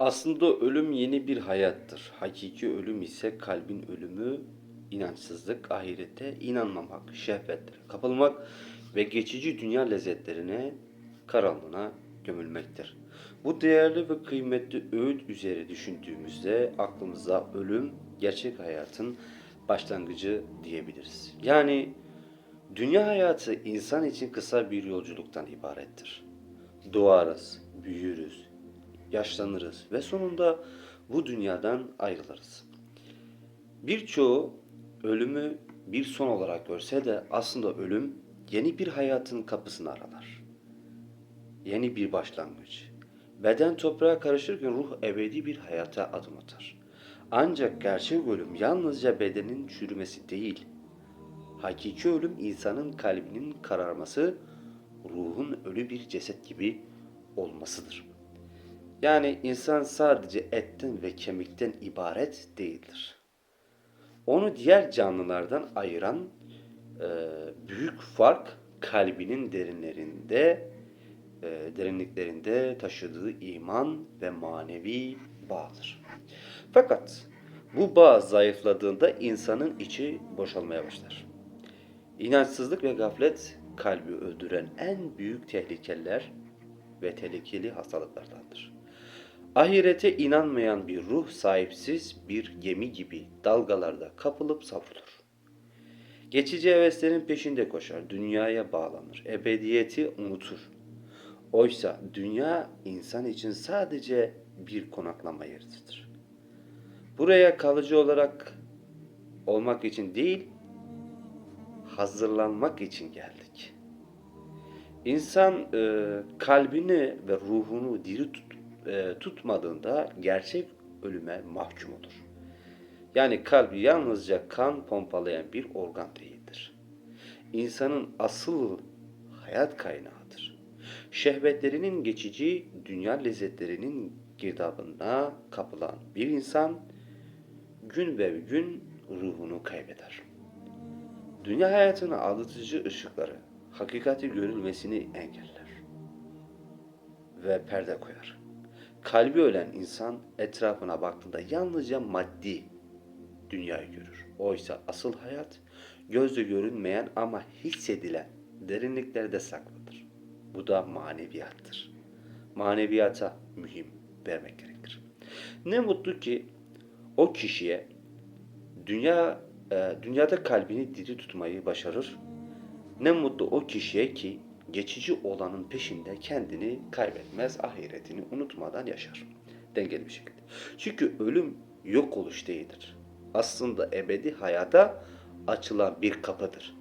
Aslında ölüm yeni bir hayattır. Hakiki ölüm ise kalbin ölümü, inançsızlık, ahirete inanmamak, şehvetlere kapılmak ve geçici dünya lezzetlerine, karanlığına gömülmektir. Bu değerli ve kıymetli öğüt üzere düşündüğümüzde aklımıza ölüm, gerçek hayatın başlangıcı diyebiliriz. Yani dünya hayatı insan için kısa bir yolculuktan ibarettir. Doğarız, büyürüz, yaşlanırız ve sonunda bu dünyadan ayrılırız. Birçoğu ölümü bir son olarak görse de aslında ölüm yeni bir hayatın kapısını aralar. Yeni bir başlangıç. Beden toprağa karışırken ruh ebedi bir hayata adım atar. Ancak gerçek ölüm yalnızca bedenin çürümesi değil, hakiki ölüm insanın kalbinin kararması, ruhun ölü bir ceset gibi olmasıdır. Yani insan sadece etten ve kemikten ibaret değildir. Onu diğer canlılardan ayıran e, büyük fark kalbinin derinlerinde, e, derinliklerinde taşıdığı iman ve manevi bağdır. Fakat bu bağ zayıfladığında insanın içi boşalmaya başlar. İnançsızlık ve gaflet kalbi öldüren en büyük tehlikeler ve tehlikeli hastalıklardandır. Ahirete inanmayan bir ruh sahipsiz bir gemi gibi dalgalarda kapılıp savrulur. Geçici heveslerin peşinde koşar, dünyaya bağlanır, ebediyeti unutur. Oysa dünya insan için sadece bir konaklama yeridir. Buraya kalıcı olarak olmak için değil, hazırlanmak için geldik. İnsan e, kalbini ve ruhunu diri tut, e, tutmadığında gerçek ölüme mahkum olur. Yani kalbi yalnızca kan pompalayan bir organ değildir. İnsanın asıl hayat kaynağıdır. Şehvetlerinin geçici, dünya lezzetlerinin girdabına kapılan bir insan gün ve gün ruhunu kaybeder. Dünya hayatının aldatıcı ışıkları hakikati görülmesini engeller ve perde koyar. Kalbi ölen insan etrafına baktığında yalnızca maddi dünyayı görür. Oysa asıl hayat gözle görünmeyen ama hissedilen derinliklerde saklıdır. Bu da maneviyattır. Maneviyata mühim vermek gerekir. Ne mutlu ki o kişiye dünya e, dünyada kalbini diri tutmayı başarır. Ne mutlu o kişiye ki geçici olanın peşinde kendini kaybetmez, ahiretini unutmadan yaşar. Dengeli bir şekilde. Çünkü ölüm yok oluş değildir. Aslında ebedi hayata açılan bir kapıdır.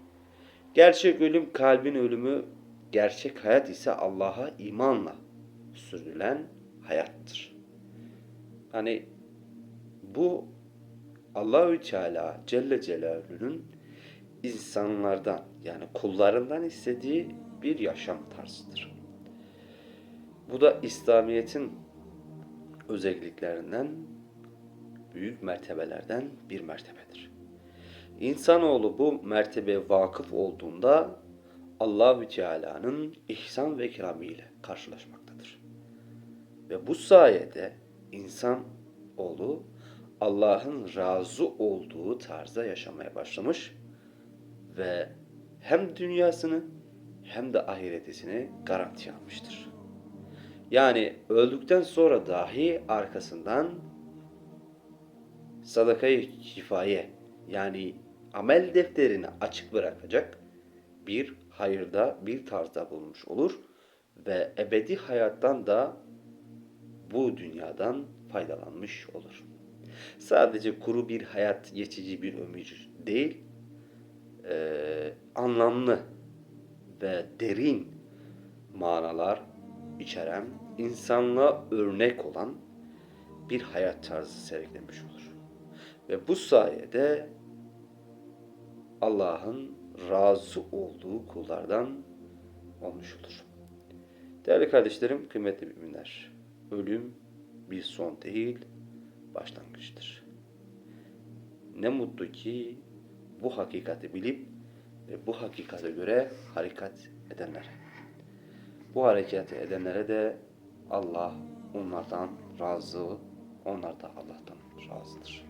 Gerçek ölüm kalbin ölümü, gerçek hayat ise Allah'a imanla sürdürülen hayattır. Hani bu Allahü Teala Celle Celaluhu'nun insanlardan yani kullarından istediği bir yaşam tarzıdır. Bu da İslamiyet'in özelliklerinden, büyük mertebelerden bir mertebedir. İnsanoğlu bu mertebe vakıf olduğunda Allahü Teala'nın ihsan ve keramiyle karşılaşmaktadır. Ve bu sayede insan oğlu Allah'ın razı olduğu tarzda yaşamaya başlamış ve hem dünyasını hem de ahiretesini garanti almıştır. Yani öldükten sonra dahi arkasından sadakayı kifaye yani amel defterini açık bırakacak bir hayırda bir tarzda bulmuş olur ve ebedi hayattan da bu dünyadan faydalanmış olur. Sadece kuru bir hayat, geçici bir ömür değil, e, anlamlı ve derin manalar içeren, insanlığa örnek olan bir hayat tarzı sergilemiş olur. Ve bu sayede Allah'ın razı olduğu kullardan olmuş olur. Değerli kardeşlerim, kıymetli müminler, ölüm bir son değil, başlangıçtır. Ne mutlu ki bu hakikati bilip bu hakikate göre hareket edenlere. Bu hareketi edenlere de Allah onlardan razı. Onlar da Allah'tan razıdır.